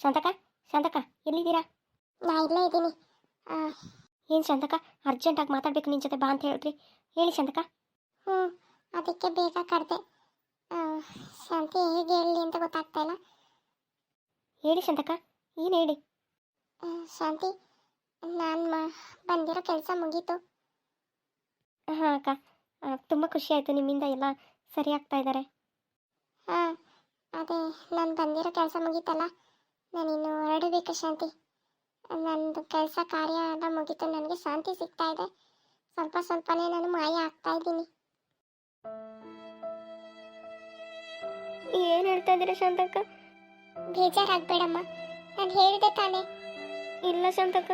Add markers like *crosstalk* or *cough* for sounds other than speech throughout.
ಶಾಂತಕ ಸಂತಕ ಎಲ್ಲಿದ್ದೀರಾ? ನಾ ಇಲ್ಲೇ ಇದ್ದೀನಿ. ಏನು ಶಾಂತಕ ಅರ್ಜೆಂಟಾಗಿ ಮಾತಾಡಬೇಕು ನಿನ್ನ ಜೊತೆ ಬಾ ಅಂತ ಹೇಳಿದ್ರಿ. ಹೇಳಿ ಸಂತಕ ಹ್ಞೂ ಅದಕ್ಕೆ ಬೇಗ ಕರೆದೆ. ಶಾಂತಿ ಹೇಗೆ ಹೇಳಲಿ ಅಂತ ಗೊತ್ತಾಗ್ತಾ ಇಲ್ಲ. ಹೇಳಿ ಸಂತಕ ಏನು ಹೇಳಿ? ಶಾಂತಿ ನಾನು ಮ ಬಂದಿರೋ ಕೆಲಸ ಮುಗೀತು. ಹಾಂ ಅಕ್ಕ. ತುಂಬ ಖುಷಿ ಆಯಿತು ನಿಮ್ಮಿಂದ ಎಲ್ಲ ಸರಿ ಆಗ್ತಾ ಇದ್ದಾರೆ ಹಾಂ ಅದೇ ನಾನು ಬಂದಿರೋ ಕೆಲಸ ಮುಗೀತಲ್ಲ. ನಾನಿನ್ನು ಹೊರಡಬೇಕು ಶಾಂತಿ. ನಂದು ಕೆಲಸ ಕಾರ್ಯ ಎಲ್ಲ ಮುಗೀತು. ನನಗೆ ಶಾಂತಿ ಸಿಗ್ತಾ ಇದೆ. ಸ್ವಲ್ಪ ಸ್ವಲ್ಪನೇ ನಾನು ಮಾಯ ಆಗ್ತಾ ಇದ್ದೀನಿ. ಏನು ಹೇಳ್ತಾ ಇದ್ದೀರಾ ಶಾಂತಕ್ಕ? ಬೇಜಾರಾಗ್ಬೇಡಮ್ಮ. ನಾನು ಹೇಳಿದೆ ತಾನೇ. ಇಲ್ಲ ಶಾಂತಕ್ಕ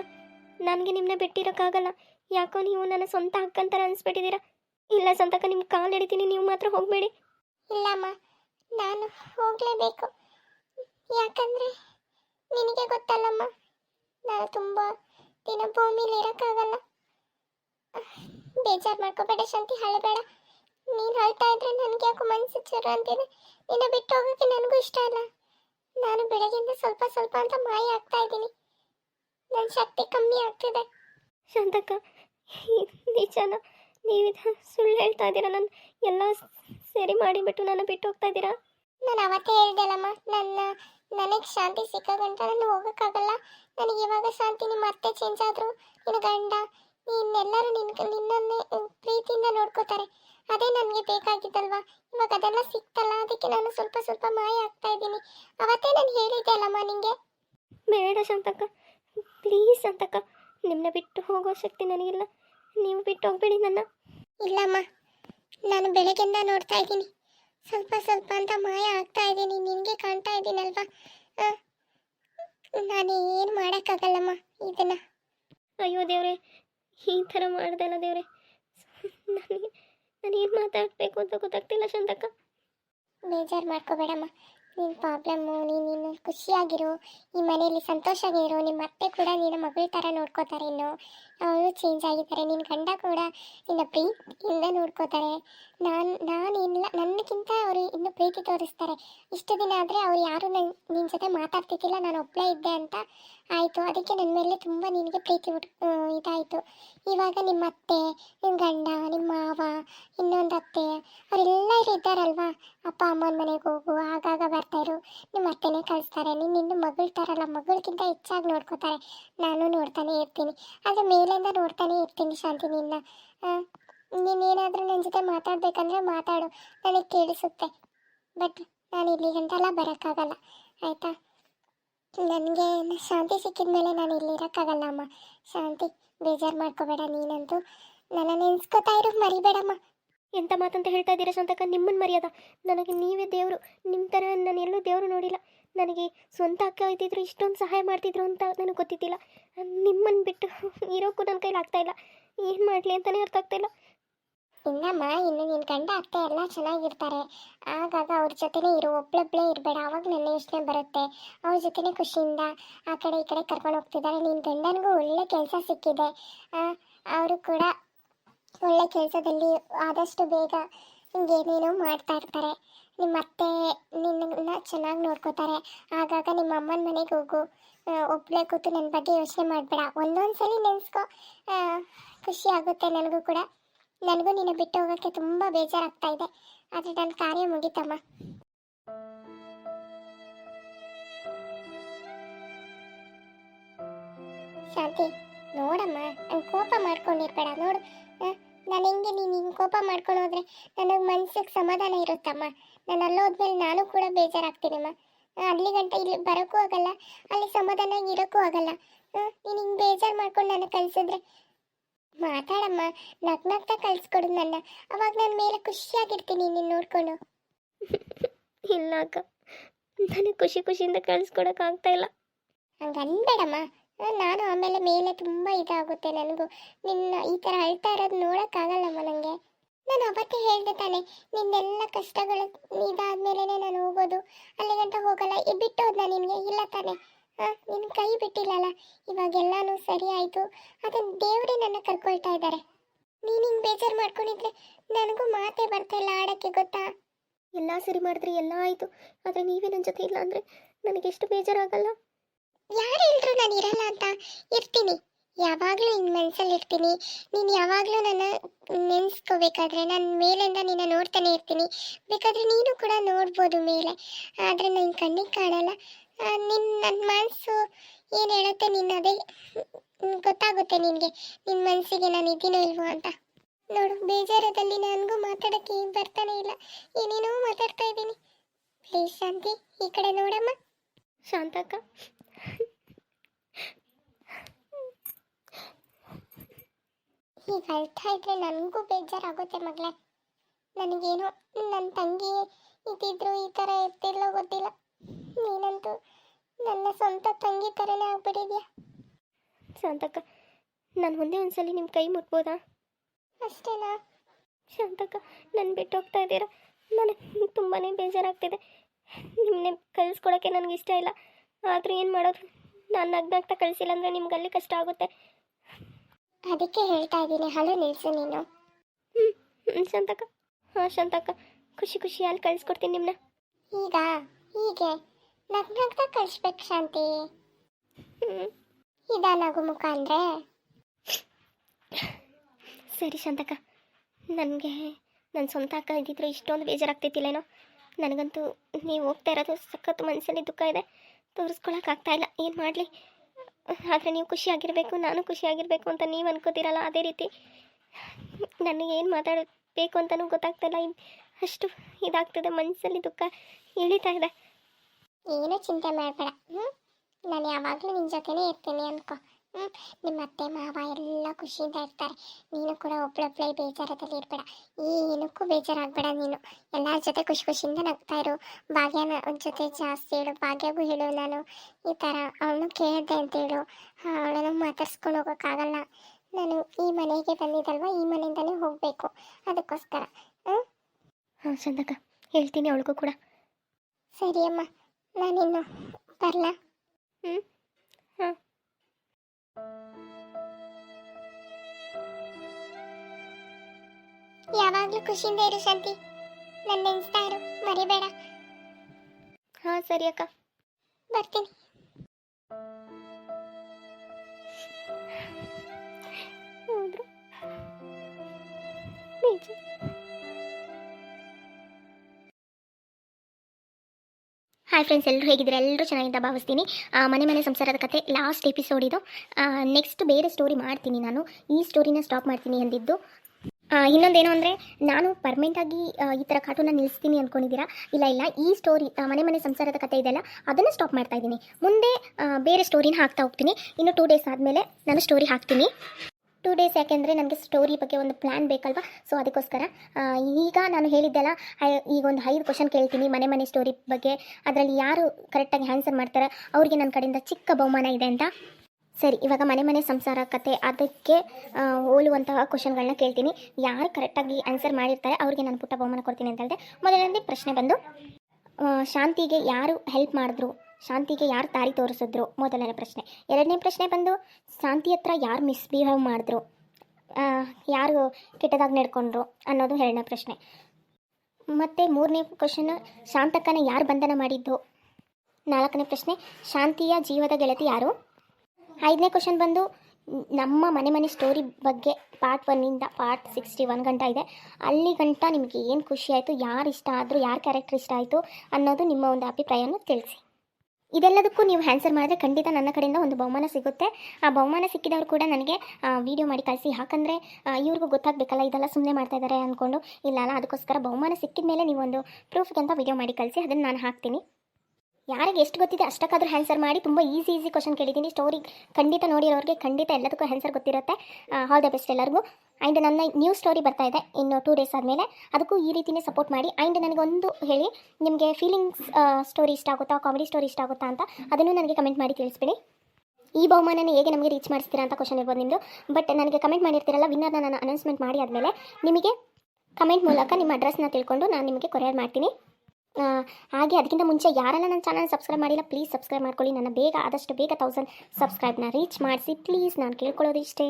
ನನಗೆ ನಿಮ್ಮನ್ನ ಬಿಟ್ಟಿರೋಕ್ಕಾಗಲ್ಲ. ಯಾಕೋ ನೀವು ನನ್ನ ಸ್ವಂತ ಹಕ್ಕಂತರ ಅನ್ಸ್ಬಿಟ್ಟಿದ್ದೀರಾ? ಇಲ್ಲ ಶಾಂತಕ್ಕ ನಿಮ್ಮ ಕಾಲು ಹಿಡಿತೀನಿ ನೀವು ಮಾತ್ರ ಹೋಗಬೇಡಿ. ಇಲ್ಲಮ್ಮ ನಾನು ಹೋಗಲೇಬೇಕು. ಯಾಕಂದ್ರೆ ನಿನಗೆ ಗೊತ್ತಲ್ಲಮ್ಮ? ನಾನು ತುಂಬ ದಿನ ಭೂಮಿಲಿ ಇರೋಕ್ಕಾಗಲ್ಲ. ಬೇಜಾರು ಮಾಡ್ಕೋಬೇಡ ಶಾಂತಿ, ಹಳಬೇಡ. ನೀನು ಹೇಳ್ತಾ ಇದ್ರೆ ನನಗೆ ಯಾಕೋ ಮನಸ್ಸು ಚೂರು ಅಂತಿದೆ ನಿನ್ನ ಬಿಟ್ಟು ಹೋಗೋಕ್ಕೆ ನನಗೂ ಇಷ್ಟ ಇಲ್ಲ. ನಾನು ಬೆಳಗಿಂದ ಸ್ವಲ್ಪ ಸ್ವಲ್ಪ ಅಂತ ಮಾಯ ಆಗ್ತಾ ಇದ್ದೀನಿ. ನನ್ನ ಶಕ್ತಿ ಕಮ್ಮಿ ಆಗ್ತಿದೆ. ಶಾಂತಕ್ಕ, ನಿಜಾನ ನೀವಿದ ಸುಳ್ಳು ಹೇಳ್ತಾ ಇದ್ದೀರಾ? ನಾನು ಎಲ್ಲ ಸರಿ ಮಾಡಿಬಿಟ್ಟು ನಾನು ಬಿಟ್ಟು ಹೋಗ್ತಾ ಇದ್ದೀರಾ? ನಾನು ಅವತ್ತೇ ಹೇಳ್ದಲ್ಲಮ್ಮ ನನ್ನ ನನಗೆ ಶಾಂತಿ ಸಿಕ್ಕಾಗಂಟ ನಾನು ಹೋಗೋಕ್ಕಾಗಲ್ಲ. ನನಗೆ ಇವಾಗ ಶಾಂತಿ ನಿಮ್ಮ ಅತ್ತೆ ಚೇಂಜ್ ಆದರೂ ನಿನ್ನ ಗಂಡ ನಿನ್ನೆಲ್ಲರೂ ನಿನ್ನ ನಿನ್ನನ್ನೇ ಪ್ರೀತಿಯಿಂದ ನೋಡ್ಕೋತಾರೆ. ಅದೇ ನನಗೆ ಬೇಕಾಗಿದ್ದಲ್ವಾ? ಇವಾಗ ಅದೆಲ್ಲ ಸಿಕ್ತಲ್ಲ ಅದಕ್ಕೆ ನಾನು ಸ್ವಲ್ಪ ಸ್ವಲ್ಪ ಮಾಯ ಆಗ್ತಾ ಇದ್ದೀನಿ. ಅವತ್ತೇ ನಾನು ಹೇಳಿದ್ದೆ ಅಲ್ಲಮ್ಮ ನಿಂಗೆ. ಬೇಡ ಶಾಂತಕ್ಕ ಪ್ಲೀಸ್ ಅಂತಕ್ಕ ನಿಮ್ಮನ್ನ ಬಿಟ್ಟು ಹೋಗೋ ಶಕ್ತಿ ನನಗಿಲ್ಲ. ನೀವು ಬಿಟ್ಟು ಹೋಗ್ಬೇಡಿ ನನ್ನ. ಇಲ್ಲಮ್ಮ ನಾನು ಬೆಳಗ್ಗೆಯಿಂದ ನೋಡ್ತಾ ಇದ್ದೀನಿ. ಸ್ವಲ್ಪ ಸ್ವಲ್ಪ ಅಂತ ಮಾಯ ಆಗ್ತಾ ಇದ್ದೀನಿ. ನಿನಗೆ ಕಾಣ್ತಾ ಇದ್ದೀನಲ್ವಾ? ನಾನು ಏನು ಮಾಡೋಕ್ಕಾಗಲ್ಲಮ್ಮ ಇದನ್ನ? ಅಯ್ಯೋ ದೇವ್ರೆ ಈ ಥರ ಮಾಡ್ದಲ್ಲ ದೇವ್ರೆ. ನನಗೆ ಏನು ಮಾತಾಡಬೇಕು ಅಂತ ಗೊತ್ತಾಗ್ತಿಲ್ಲ ಶಾಂತಕ್ಕ. ಬೇಜಾರು ಮಾಡ್ಕೋಬೇಡಮ್ಮ. ನಿನ್ನ ಪ್ರಾಬ್ಲಮ್ಮು ನೀನು ಖುಷಿಯಾಗಿರು ಈ ಮನೆಯಲ್ಲಿ ಸಂತೋಷವಾಗಿರು ನಿಮ್ಮ ಅತ್ತೆ ಕೂಡ ನಿನ್ನ ಮಗಳ ಥರ ನೋಡ್ಕೋತಾರೆ ಇನ್ನು. ಅವರು ಚೇಂಜ್ ಆಗಿದ್ದಾರೆ. ನಿನ್ನ ಗಂಡ ಕೂಡ ನಿನ್ನ ಪ್ರೀತಿಯಿಂದ ನೋಡ್ಕೋತಾರೆ. ನಾನು ನಾನು ಇಲ್ಲ ನನಗಿಂತ ಅವರು ಇನ್ನೂ ಪ್ರೀತಿ ತೋರಿಸ್ತಾರೆ. ಇಷ್ಟು ದಿನ ಆದರೆ ಅವ್ರು ಯಾರು ನನ್ನ ನಿನ್ನ ಜೊತೆ ಮಾತಾಡ್ತಿದ್ದಿಲ್ಲ ನಾನು ಒಬ್ಬಳೇ ಇದ್ದೆ ಅಂತ ಆಯಿತು. ಅದಕ್ಕೆ ನನ್ನ ಮೇಲೆ ತುಂಬ ನಿನಗೆ ಪ್ರೀತಿ ಹುಟ್ ಇದಾಯಿತು. ಇವಾಗ ನಿಮ್ಮ ಅತ್ತೆ ನಿಮ್ಮ ಗಂಡ, ನಿಮ್ಮ ಮಾವ, ಇನ್ನೊಂದು ಅತ್ತೆ ಅವರೆಲ್ಲರೂ ಇದ್ದಾರಲ್ವಾ? ಅಪ್ಪ, ಅಮ್ಮನ ಮನೆಗೆ ಹೋಗು, ಆಗಾಗ ಬರ್ತಾಯಿರು ನಿಮ್ಮ ಅತ್ತೆನೇ ಕಳಿಸ್ತಾರೆ. ನಿನ್ನ ಮಗಳು ಥರಲ್ಲ, ಮಗಳಿಗಿಂತ ಹೆಚ್ಚಾಗಿ ನೋಡ್ಕೋತಾರೆ. ನಾನು ನೋಡ್ತಾನೆ ಇರ್ತೀನಿ. ಆದರೆ ಮೇಲಿಂದ ನೋಡ್ತಾನೆ ಇರ್ತೀನಿ ಶಾಂತಿ ನಿನ್ನ. ನೀನೇನಾದರೂ ನನ್ನ ಜೊತೆ ಮಾತಾಡಬೇಕಂದ್ರೆ ಮಾತಾಡು, ನನಗೆ ಕೇಳಿಸುತ್ತೆ. ಬಟ್ ನಾನು ಇಲ್ಲಿ ಗಂಟೆಲ್ಲ ಬರೋಕ್ಕಾಗಲ್ಲ, ಆಯಿತಾ? ನನಗೆ ಶಾಂತಿ ಸಿಕ್ಕಿದ ಮೇಲೆ ನಾನು ಇಲ್ಲಿ ಇರೋಕ್ಕಾಗಲ್ಲ ಅಮ್ಮ. ಶಾಂತಿ, ಬೇಜಾರು ಮಾಡ್ಕೋಬೇಡ ನೀನಂತೂ. ನನ್ನ ನೆನ್ಸ್ಕೊತಾ ಇರು, ಮರಿಬೇಡಮ್ಮ. ಎಂಥ ಮಾತಂತ ಹೇಳ್ತಾ ಇದ್ದೀರಾ ಶಾಂತಕ್ಕ? ನಿಮ್ಮನ್ನು ಮರ್ಯಾದ. ನನಗೆ ನೀವೇ ದೇವರು. ನಿಮ್ಮ ಥರ ನಾನು ಎಲ್ಲೂ ದೇವರು ನೋಡಿಲ್ಲ. ನನಗೆ ಸ್ವಂತ ಅಕ್ಕ ಇದ್ದಿದ್ರು ಇಷ್ಟೊಂದು ಸಹಾಯ ಮಾಡ್ತಿದ್ರು ಅಂತ ನನಗೆ ಗೊತ್ತಿದ್ದಿಲ್ಲ. ನಿಮ್ಮನ್ನು ಬಿಟ್ಟು ಇರೋಕ್ಕೂ ನನ್ನ ಕೈಲಿ ಆಗ್ತಾ ಇಲ್ಲ. ಏನು ಮಾಡಲಿ ಅಂತಲೇ ಅರ್ಥ ಆಗ್ತಾ ಇಲ್ಲ. ಇನ್ನಮ್ಮ ಇನ್ನು ನಿನ್ನ ಗಂಡ ಅತ್ತೆ ಎಲ್ಲ ಚೆನ್ನಾಗಿರ್ತಾರೆ. ಆಗಾಗ ಅವ್ರ ಜೊತೆನೇ ಇರು, ಒಬ್ಳೊಬ್ಳೇ ಇರಬೇಡ. ಅವಾಗ ನನ್ನ ಯೋಚನೆ ಬರುತ್ತೆ. ಅವ್ರ ಜೊತೆನೇ ಖುಷಿಯಿಂದ ಆ ಕಡೆ ಈ ಕಡೆ ಕರ್ಕೊಂಡು ಹೋಗ್ತಿದ್ದಾರೆ. ನಿನ್ನ ಗಂಡನಿಗೂ ಒಳ್ಳೆ ಕೆಲಸ ಸಿಕ್ಕಿದೆ. ಅವರು ಕೂಡ ಒಳ್ಳೆ ಕೆಲಸದಲ್ಲಿ ಆದಷ್ಟು ಬೇಗ ಹಿಂಗೇನೇನೋ ಮಾಡ್ತಾ ಇರ್ತಾರೆ. ನಿಮ್ಮ ಅತ್ತೆ ನಿನ್ನ ಚೆನ್ನಾಗಿ ನೋಡ್ಕೋತಾರೆ. ಆಗಾಗ ನಿಮ್ಮ ಅಮ್ಮನ ಮನೆಗೆ ಹೋಗು. ಒಬ್ಬಳೇ ಕೂತು ನನ್ನ ಬಗ್ಗೆ ಯೋಚನೆ ಮಾಡಬೇಡ. ಒಂದೊಂದು ಸಲ ನೆನೆಸ್ಕೊ ಖುಷಿ ಆಗುತ್ತೆ ನನಗೂ ಕೂಡ. ನನಗೂ ನಿನ್ನ ಬಿಟ್ಟು ಹೋಗೋಕ್ಕೆ ತುಂಬ ಬೇಜಾರಾಗ್ತಾ ಇದೆ. ಆದರೆ ನನ್ನ ಕಾರ್ಯ ಮುಗಿತಮ್ಮ. ಶಾಂತಿ, ನೋಡಮ್ಮ. ನಂಗೆ ಕೋಪ ಮಾಡ್ಕೊಂಡಿರ್ಬೇಡ. ನೋಡು. ನಾನು ಹೆಂಗೆ ನೀನು ಹಿಂಗೆ ಕೋಪ ಮಾಡ್ಕೊಂಡು ಹೋದರೆ ನನಗೆ ಮನಸ್ಸಿಗೆ ಸಮಾಧಾನ ಇರುತ್ತಮ್ಮ. ನಾನು ಅಲ್ಲೋದ್ಮೇಲೆ ನಾನು ಕೂಡ ಬೇಜಾರಾಗ್ತೀನಮ್ಮ. ಅಲ್ಲಿ ಗಂಟ ಇಲ್ಲಿ ಬರೋಕ್ಕೂ ಆಗಲ್ಲ ಅಲ್ಲಿ ಸಮಾಧಾನ ಇರೋಕ್ಕೂ ಆಗಲ್ಲ. ನೀನು ಹಿಂಗೆ ಬೇಜಾರು ಮಾಡ್ಕೊಂಡು ನನಗೆ ಕಳಿಸಿದ್ರೆ ಮಾತಾಡಮ್ಮ ನಗ್ ನಗ್ತಾ ಕಳ್ಸ್ಕೊಡು ನನ್ನ. ಅವಾಗ ನನ್ನ ಮೇಲೆ ಖುಷಿಯಾಗಿರ್ತೀನಿ ನೀನು ನೋಡ್ಕೊಂಡು. *laughs* ಇಲ್ಲ ಅಕ್ಕ ನನಗೆ ಖುಷಿ ಖುಷಿಯಿಂದ ಕಳಿಸ್ಕೊಡಕ್ಕಾಗ್ತಾ ಇಲ್ಲ. ಹಂಗೆ ಅನ್ಬೇಡಮ್ಮ ನಾನು ಆಮೇಲೆ ಮೇಲೆ ತುಂಬ ಇದಾಗುತ್ತೆ ನನಗೂ. ನಿನ್ನ ಈ ಥರ ಅಳ್ತಾ ಇರೋದು ನೋಡೋಕ್ಕಾಗಲ್ಲಮ್ಮ ನನಗೆ ನಾನು ಅವತ್ತೇ ಹೇಳಿದೆ ತಾನೆ, ನಿನ್ನೆಲ್ಲ ಕಷ್ಟಗಳು ಇದಾದ್ಮೇಲೆ ನಾನು ಹೋಗೋದು ಅಲ್ಲಿಗಂತ ಹೋಗಲ್ಲ ಬಿಟ್ಟು ಹೋದ್ನ ನಿನಗೆ, ಇಲ್ಲ ತಾನೆ. ಹಾಂ ನಿನ್ನ ಕೈ ಬಿಟ್ಟಿಲ್ಲಲ್ಲ, ಇವಾಗೆಲ್ಲಾನು ಸರಿ ಆಯಿತು. ಅದನ್ನು ದೇವರೇ ನನ್ನ ಕರ್ಕೊಳ್ತಾ ಇದ್ದಾರೆ. ನೀನು ಹಿಂಗೆ ಬೇಜಾರು ಮಾಡ್ಕೊಂಡಿದ್ರೆ ನನಗೂ ಮಾತೇ ಬರ್ತಾ ಇಲ್ಲ ಆಡೋಕ್ಕೆ, ಗೊತ್ತಾ? ಎಲ್ಲ ಸರಿ ಮಾಡಿದ್ರೆ, ಎಲ್ಲ ಆಯಿತು. ಆದರೆ ನೀವೇ ನನ್ನ ಜೊತೆ ಇಲ್ಲ ಅಂದರೆ ನನಗೆ ಎಷ್ಟು ಬೇಜಾರಾಗಲ್ಲ? ಯಾರು ಹೇಳಿದ್ರು ನಾನು ಇರಲ್ಲ ಅಂತ? ಇರ್ತೀನಿ. ಯಾವಾಗಲೂ ನಿನ್ನ ಮನಸ್ಸಲ್ಲಿ ಇರ್ತೀನಿ. ನೀನು ಯಾವಾಗಲೂ ನನ್ನ ನೆನೆಸ್ಕೋಬೇಕಾದ್ರೆ ನಾನು ಮೇಲಿಂದ ನಿನ್ನ ನೋಡ್ತಾನೆ ಇರ್ತೀನಿ. ಬೇಕಾದರೆ ನೀನು ಕೂಡ ನೋಡ್ಬೋದು ಮೇಲೆ. ಆದರೆ ನನ್ನ ಕಣ್ಣಿಗೆ ಕಾಣಲ್ಲ. ನಿನ್ನ ನನ್ನ ಮನಸ್ಸು ಏನು ಹೇಳುತ್ತೆ ನಿನ್ನ ಅದೇ ಗೊತ್ತಾಗುತ್ತೆ ನಿನಗೆ. ನಿನ್ನ ಮನಸ್ಸಿಗೆ ನಾನು ಇದ್ದೀನೋ ಇಲ್ವೋ ಅಂತ. ನೋಡು, ಬೇಜಾರದಲ್ಲಿ ನನಗೂ ಮಾತಾಡೋಕ್ಕೆ ಏನು ಬರ್ತಾನೆ ಇಲ್ಲ. ಏನೇನೋ ಮಾತಾಡ್ತಾ ಇದ್ದೀನಿ. ಪ್ಲೀಸ್ ಶಾಂತಿ, ಈ ಕಡೆ ನೋಡಮ್ಮ. ಶಾಂತಕ್ಕ. ಹೀಗೆ ಅಳ್ತಾ ಇದ್ರೆ ನನಗೂ ಬೇಜಾರಾಗುತ್ತೆ ಮಗಳೇ. ನನಗೇನು ನನ್ನ ತಂಗಿ ಇದ್ದಿದ್ರು ಈ ಥರ ಇರ್ತಿರ್ಲೋ ಗೊತ್ತಿಲ್ಲ. ನೀನಂತೂ ನನ್ನ ಸ್ವಂತ ತಂಗಿ ಥರನೇ ಆಗ್ಬಿಟ್ಟಿದ್ಯಾ? ಶಾಂತಕ್ಕ ನಾನು ಒಂದೇ ಒಂದ್ಸಲಿ ನಿಮ್ಮ ಕೈ ಮುಟ್ಬೋದಾ? ಅಷ್ಟೇನಾ? ಶಾಂತಕ್ಕ ನನ್ನ ಬಿಟ್ಟು ಹೋಗ್ತಾ ಇದ್ದೀರ? ನನಗೆ ತುಂಬಾ ಬೇಜಾರಾಗ್ತಿದೆ. ನಿಮ್ಮನ್ನೇ ಕಳಿಸ್ಕೊಡೋಕ್ಕೆ ನನಗೆ ಇಷ್ಟ ಇಲ್ಲ. ಆದರೂ ಏನು ಮಾಡೋದು? ನಾನು ನಗ್ನಾಗ್ತಾ ಕಳಿಸಿಲ್ಲ ಅಂದರೆ ನಿಮ್ಗೆ ಅಲ್ಲಿ ಕಷ್ಟ ಆಗುತ್ತೆ. ಅದಕ್ಕೆ ಹೇಳ್ತಾ ಇದ್ದೀನಿ. ಹಲೋ ನಿಲ್ಸು ನೀನು. ಹ್ಞೂ ಶಾಂತಕ್ಕ. ಹಾಂ ಶಾಂತಕ್ಕ. ಖುಷಿ ಖುಷಿ. ಅಲ್ಲಿ ಕಳಿಸ್ಕೊಡ್ತೀನಿ ನಿಮ್ಮನ್ನ ಈಗ ಹೀಗೆ? ನಗ್ ನಗ್ತಾ ಕಳಿಸ್ಬೇಕು ಶಾಂತಿ. ಇದಾ ನಗು ಮುಖ ಅಂದರೆ? ಸರಿ ಶಾಂತಕ್ಕ. ನನಗೆ ನನ್ನ ಸ್ವಂತ ಅಕ್ಕ ಇದ್ದಿದ್ರೆ ಇಷ್ಟೊಂದು ಬೇಜಾರಾಗ್ತಿತ್ತಿಲ್ಲೇನೋ ನನಗಂತೂ ನೀವು ಹೋಗ್ತಾ ಇರೋದು ಸಖತ್ ಮನಸ್ಸಲ್ಲಿ ದುಃಖ ಇದೆ. ತೋರಿಸ್ಕೊಳಕ್ಕಾಗ್ತಾ ಇಲ್ಲ. ಏನು ಮಾಡಲಿ? ಆದರೆ ನೀವು ಖುಷಿಯಾಗಿರಬೇಕು, ನಾನು ಖುಷಿಯಾಗಿರಬೇಕು ಅಂತ ನೀವು ಅನ್ಕೋತೀರಲ್ಲ, ಅದೇ ರೀತಿ ನನಗೆ ಏನು ಮಾತಾಡಬೇಕು ಅಂತಲೂ ಗೊತ್ತಾಗ್ತಾ ಇಲ್ಲ. ಅಷ್ಟು ಇದಾಗ್ತದೆ ಮನಸ್ಸಲ್ಲಿ ದುಃಖ ಇಳಿತಾ ಇದೆ. ಏನೋ ಚಿಂತೆ ಮಾಡಬೇಡ. ಹ್ಞೂ ನಾನು ಯಾವಾಗಲೂ ನಿನ್ನ ಜೊತೆನೇ ಇರ್ತೀನಿ ಅನ್ಕೋ. ನಿಮ್ಮ ಅತ್ತೆ ಮಾವ ಎಲ್ಲ ಖುಷಿಯಿಂದ ಇರ್ತಾರೆ. ನೀನು ಕೂಡ ಒಬ್ಳೊಬ್ಳೆ ಬೇಜಾರದಲ್ಲಿ ಇರಬೇಡ. ಏನಕ್ಕೂ ಬೇಜಾರಾಗಬೇಡ ನೀನು. ಎಲ್ಲರ ಜೊತೆ ಖುಷಿ ಖುಷಿಯಿಂದ ನಗ್ತಾ ಇರು. ಭಾಗ್ಯನ ಜೊತೆ ಜಾಸ್ತಿ ಹೇಳು ಭಾಗ್ಯಗೂ ಹೇಳು ನಾನು. ಈ ಥರ ಅವಳನ್ನು ಕೇಳಿದೆ ಅಂತ ಹೇಳು. ಅವಳನ್ನು ಮಾತಾಡ್ಸ್ಕೊಂಡು ಹೋಗೋಕ್ಕಾಗಲ್ಲ. ನಾನು ಈ ಮನೆಗೆ ಬಂದಿದ್ದಲ್ವ? ಈ ಮನೆಯಿಂದಲೇ ಹೋಗಬೇಕು. ಅದಕ್ಕೋಸ್ಕರ. ಹ್ಞೂ ಹಾಂ ಚಂದಕ್ಕ. ಹೇಳ್ತೀನಿ ಅವಳಿಗೂ ಕೂಡ. ಸರಿ ಅಮ್ಮ. ನಾನಿನ್ನು ಬರಲಾ? ಹ್ಞೂ ಹಾಂ. ಯಾವಾಗ್ಲೂ ಖುಷಿಯಿಂದ ಇರು ಶಾಂತಿ. ನನ್ನ ನೆನೆಸ್ತಾ ಇರು ಮರಿಬೇಡ. ಹಾಂ ಸರಿ ಅಕ್ಕ. ಬರ್ತೀನಿ. ಫ್ರೆಂಡ್ಸ್ ಎಲ್ಲರೂ ಹೇಗಿದ್ದಾರೆ? ಎಲ್ಲರೂ ಚೆನ್ನಾಗಿದ್ದ ಭಾವಿಸ್ತೀನಿ. ಮನೆ ಮನೆ ಸಂಸಾರದ ಕತೆ ಲಾಸ್ಟ್ ಎಪಿಸೋಡ್ ಇದು. ನೆಕ್ಸ್ಟ್ ಬೇರೆ ಸ್ಟೋರಿ ಮಾಡ್ತೀನಿ ನಾನು. ಈ ಸ್ಟೋರಿನ ಸ್ಟಾಪ್ ಮಾಡ್ತೀನಿ ಅಂದಿದ್ದು. ಇನ್ನೊಂದೇನು ಅಂದರೆ, ನಾನು ಪರ್ಮನೆಂಟಾಗಿ ಈ ಥರ ಕಾರ್ಟೂನ ನಿಲ್ಲಿಸ್ತೀನಿ ಅಂದ್ಕೊಂಡಿದ್ದೀರಾ ಇಲ್ಲ ಇಲ್ಲ. ಈ ಸ್ಟೋರಿ ಮನೆ ಮನೆ ಸಂಸಾರದ ಕತೆ ಇದೆಯಲ್ಲ, ಅದನ್ನು ಸ್ಟಾಪ್ ಮಾಡ್ತಾ ಇದ್ದೀನಿ. ಮುಂದೆ ಬೇರೆ ಸ್ಟೋರಿನ ಹಾಕ್ತಾ ಹೋಗ್ತೀನಿ. ಇನ್ನು ಟೂ ಡೇಸ್ ಆದಮೇಲೆ ನಾನು ಸ್ಟೋರಿ ಹಾಕ್ತೀನಿ. ಟೂ ಡೇಸ್ ಯಾಕೆಂದರೆ ನನಗೆ ಸ್ಟೋರಿ ಬಗ್ಗೆ ಒಂದು ಪ್ಲ್ಯಾನ್ ಬೇಕಲ್ವಾ? ಸೊ ಅದಕ್ಕೋಸ್ಕರ ಈಗ ನಾನು ಹೇಳಿದ್ದೆಲ್ಲ ಈಗ ಒಂದು ಐದು ಕ್ವಶನ್ ಕೇಳ್ತೀನಿ, ಮನೆ ಮನೆ ಸ್ಟೋರಿ ಬಗ್ಗೆ. ಅದರಲ್ಲಿ ಯಾರು ಕರೆಕ್ಟಾಗಿ ಆನ್ಸರ್ ಮಾಡ್ತಾರೆ? ಅವರಿಗೆ ನನ್ನ ಕಡೆಯಿಂದ ಚಿಕ್ಕ ಬಹುಮಾನ ಇದೆ ಅಂತ. ಸರಿ, ಇವಾಗ ಮನೆ ಮನೆ ಸಂಸಾರ, ಕತೆ, ಅದಕ್ಕೆ ಹೋಲುವಂತಹ ಕ್ವಶನ್ಗಳನ್ನ ಕೇಳ್ತೀನಿ. ಯಾರು ಕರೆಕ್ಟಾಗಿ ಆನ್ಸರ್ ಮಾಡಿರ್ತಾರೆ, ಅವ್ರಿಗೆ ನಾನು ಪುಟ್ಟ ಬಹುಮಾನ ಕೊಡ್ತೀನಿ ಅಂತ ಹೇಳಿದೆ. ಮೊದಲನೇ ಪ್ರಶ್ನೆ ಬಂದು ಶಾಂತಿಗೆ ಯಾರು ಹೆಲ್ಪ್ ಮಾಡಿದ್ರು? ಶಾಂತಿಗೆ ಯಾರು ದಾರಿ ತೋರಿಸಿದ್ರು? ಮೊದಲನೇ ಪ್ರಶ್ನೆ. ಎರಡನೇ ಪ್ರಶ್ನೆ ಬಂದು, ಶಾಂತಿ ಹತ್ರ ಯಾರು ಮಿಸ್ಬಿಹೇವ್ ಮಾಡಿದ್ರು? ಯಾರು ಕೆಟ್ಟದಾಗಿ ನಡ್ಕೊಂಡ್ರು ಅನ್ನೋದು ಎರಡನೇ ಪ್ರಶ್ನೆ. ಮತ್ತು ಮೂರನೇ ಕ್ವಶನ್ ಶಾಂತಕ್ಕನ ಯಾರು ಬಂಧನ ಮಾಡಿದ್ದು? ನಾಲ್ಕನೇ ಪ್ರಶ್ನೆ, ಶಾಂತಿಯ ಜೀವದ ಗೆಳತಿ ಯಾರು? ಐದನೇ ಕ್ವಶನ್ ಬಂದು, ನಮ್ಮ ಮನೆ ಮನೆ ಸ್ಟೋರಿ ಬಗ್ಗೆ ಪಾರ್ಟ್ ಒನ್ನಿಂದ ಪಾರ್ಟ್ ಸಿಕ್ಸ್ಟಿ ಒನ್ ಗಂಟ ಇದೆ. ಅಲ್ಲಿ ಗಂಟ ನಿಮಗೆ ಏನು ಖುಷಿ ಆಯಿತು, ಯಾರು ಇಷ್ಟ ಆದರೂ, ಯಾರು ಕ್ಯಾರೆಕ್ಟರ್ ಇಷ್ಟ ಆಯಿತು ಅನ್ನೋದು ನಿಮ್ಮ ಒಂದು ಅಭಿಪ್ರಾಯವನ್ನು ತಿಳಿಸಿ. ಇದೆಲ್ಲದಕ್ಕೂ ನೀವು ಆನ್ಸರ್ ಮಾಡಿದ್ರೆ ಖಂಡಿತ ನನ್ನ ಕಡೆಯಿಂದ ಒಂದು ಬಹುಮಾನ ಸಿಗುತ್ತೆ. ಆ ಬಹುಮಾನ ಸಿಕ್ಕಿದವರು ಕೂಡ ನನಗೆ ವಿಡಿಯೋ ಮಾಡಿ ಕಳಿಸಿ. ಯಾಕಂದರೆ ಇವ್ರಿಗೂ ಗೊತ್ತಾಗಬೇಕಲ್ಲ, ಇದೆಲ್ಲ ಸುಮ್ಮನೆ ಮಾಡ್ತಾ ಇದ್ದಾರೆ ಅಂದ್ಕೊಂಡು ಇಲ್ಲ ಅಲ್ಲ, ಅದಕ್ಕೋಸ್ಕರ ಬಹುಮಾನ ಸಿಕ್ಕಿದ ಮೇಲೆ ನೀವೊಂದು ಪ್ರೂಫ್ಗೆ ಅಂತ ವಿಡಿಯೋ ಮಾಡಿ ಕಳಿಸಿ, ಅದನ್ನು ನಾನು ಹಾಕ್ತೀನಿ. ಯಾರಿಗೆ ಎಷ್ಟು ಗೊತ್ತಿದೆ ಅಷ್ಟಕ್ಕಾದ್ರೂ ಆನ್ಸರ್ ಮಾಡಿ. ತುಂಬ ಈಸಿ ಈಸಿ ಕ್ವಶನ್ ಕೇಳಿದ್ದೀನಿ. ಸ್ಟೋರಿ ಖಂಡಿತ ನೋಡಿರೋರಿಗೆ ಖಂಡಿತ ಎಲ್ಲದಕ್ಕೂ ಆನ್ಸರ್ ಗೊತ್ತಿರುತ್ತೆ. ಆಲ್ ದ ಬೆಸ್ಟ್ ಎಲ್ಲರಿಗೂ. ಆ್ಯಂಡ್ ನನ್ನ ನ್ಯೂ ಸ್ಟೋರಿ ಬರ್ತಾ ಇದೆ ಇನ್ನು ಟೂ ಡೇಸ್ ಆದಮೇಲೆ. ಅದಕ್ಕೂ ಈ ರೀತಿಯೇ ಸಪೋರ್ಟ್ ಮಾಡಿ. ಆ್ಯಂಡ್ ನನಗೊಂದು ಹೇಳಿ, ನಿಮಗೆ ಫೀಲಿಂಗ್ಸ್ ಸ್ಟೋರಿ ಇಷ್ಟ ಆಗುತ್ತಾ ಕಾಮಿಡಿ ಸ್ಟೋರಿ ಇಷ್ಟ ಆಗುತ್ತಾ ಅಂತ ಅದನ್ನು ನನಗೆ ಕಮೆಂಟ್ ಮಾಡಿ ತಿಳಿಸ್ಬಿಡಿ. ಈ ಬಹುಮಾನನ ಹೇಗೆ ನಮಗೆ ರೀಚ್ ಮಾಡಿಸ್ತೀರಾ ಅಂತ ಕ್ವಶನ್ ಇರ್ಬೋದು ನಿಮ್ಮದು ಬಟ್ ನನಗೆ ಕಮೆಂಟ್ ಮಾಡಿರ್ತೀರಲ್ಲ ವಿನ್ನರ್ನ ನಾನು ಅನೌನ್ಸ್ಮೆಂಟ್ ಮಾಡಿ ಆದಮೇಲೆ, ನಿಮಗೆ ಕಮೆಂಟ್ ಮೂಲಕ ನಿಮ್ಮ ಅಡ್ರೆಸ್ನ ತಿಳ್ಕೊಂಡು ನಾನು ನಿಮಗೆ ಕೊರಿಯರ್ ಮಾಡ್ತೀನಿ. ಹಾಗೆ ಅದಕ್ಕಿಂತ ಮುಂಚೆ ಯಾರೆಲ್ಲ ನನ್ನ ಚಾನಲ್ ಸಬ್ಸ್ಕ್ರೈಬ್ ಮಾಡಿಲ್ಲ ಪ್ಲೀಸ್ ಸಬ್ಸ್ಕ್ರೈಬ್ ಮಾಡ್ಕೊಳ್ಳಿ. ನನ್ನ ಬೇಗ ಆದಷ್ಟು ಬೇಗ ತೌಸಂಡ್ ಸಬ್ಸ್ಕ್ರೈಬ್ನ ರೀಚ್ ಮಾಡಿಸಿ. ಪ್ಲೀಸ್ ನಾನು ಕೇಳ್ಕೊಳ್ಳೋದು ಇಷ್ಟೇ.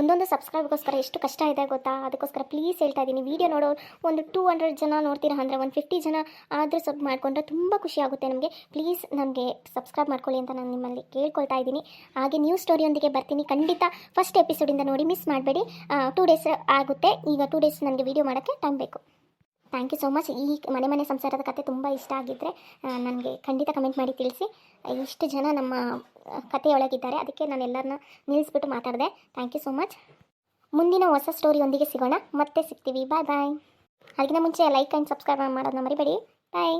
ಒಂದೊಂದು ಸಬ್ಸ್ಕ್ರೈಬ್ಗೋಸ್ಕರ ಎಷ್ಟು ಕಷ್ಟ ಇದೆ ಗೊತ್ತಾ? ಅದಕ್ಕೋಸ್ಕರ ಪ್ಲೀಸ್ ಹೇಳ್ತಾ ಇದ್ದೀನಿ. ವೀಡಿಯೋ ನೋಡೋರು ಒಂದು ಟೂ ಹಂಡ್ರೆಡ್ ಜನ ನೋಡ್ತೀರಾ? ಅಂದರೆ ಒಂದು ಫಿಫ್ಟಿ ಜನ ಆದರೂ ಸಬ್ ಮಾಡಿಕೊಂಡ್ರೆ ತುಂಬ ಖುಷಿ ಆಗುತ್ತೆ ನಮಗೆ. ಪ್ಲೀಸ್ ನನಗೆ ಸಬ್ಸ್ಕ್ರೈಬ್ ಮಾಡ್ಕೊಳ್ಳಿ ಅಂತ ನಾನು ನಿಮ್ಮಲ್ಲಿ ಕೇಳ್ಕೊಳ್ತಾ ಇದ್ದೀನಿ. ಹಾಗೆ ನ್ಯೂ ಸ್ಟೋರಿಯೊಂದಿಗೆ ಬರ್ತೀನಿ. ಖಂಡಿತ ಫಸ್ಟ್ ಎಪಿಸೋಡಿಂದ ನೋಡಿ ಮಿಸ್ ಮಾಡಬೇಡಿ. ಟೂ ಡೇಸ್ ಆಗುತ್ತೆ. ಈಗ ಟೂ ಡೇಸ್ ನನಗೆ ವೀಡಿಯೋ ಮಾಡೋಕ್ಕೆ ಟೈಮ್ ಬೇಕು. ಥ್ಯಾಂಕ್ ಯು ಸೋ ಮಚ್ ಈ ಮನೆ ಮನೆ ಸಂಸಾರದ ಕತೆ ತುಂಬ ಇಷ್ಟ ಆಗಿದ್ದರೆ ನನಗೆ ಖಂಡಿತ ಕಮೆಂಟ್ ಮಾಡಿ ತಿಳಿಸಿ. ಇಷ್ಟು ಜನ ನಮ್ಮ ಕಥೆಯೊಳಗಿದ್ದಾರೆ. ಅದಕ್ಕೆ ನಾನು ಎಲ್ಲರನ್ನ ನಿಲ್ಲಿಸ್ಬಿಟ್ಟು ಮಾತಾಡಿದೆ. ಥ್ಯಾಂಕ್ ಯು ಸೋ ಮಚ್ ಮುಂದಿನ ಹೊಸ ಸ್ಟೋರಿಯೊಂದಿಗೆ ಸಿಗೋಣ. ಮತ್ತೆ ಸಿಗ್ತೀವಿ. ಬಾಯ್ ಬಾಯ್ ಅದಕ್ಕಿಂತ ಮುಂಚೆ ಲೈಕ್ ಆ್ಯಂಡ್ ಸಬ್ಸ್ಕ್ರೈಬ್ ಮಾಡೋದನ್ನ ಮರಿಬೇಡಿ. ಬಾಯ್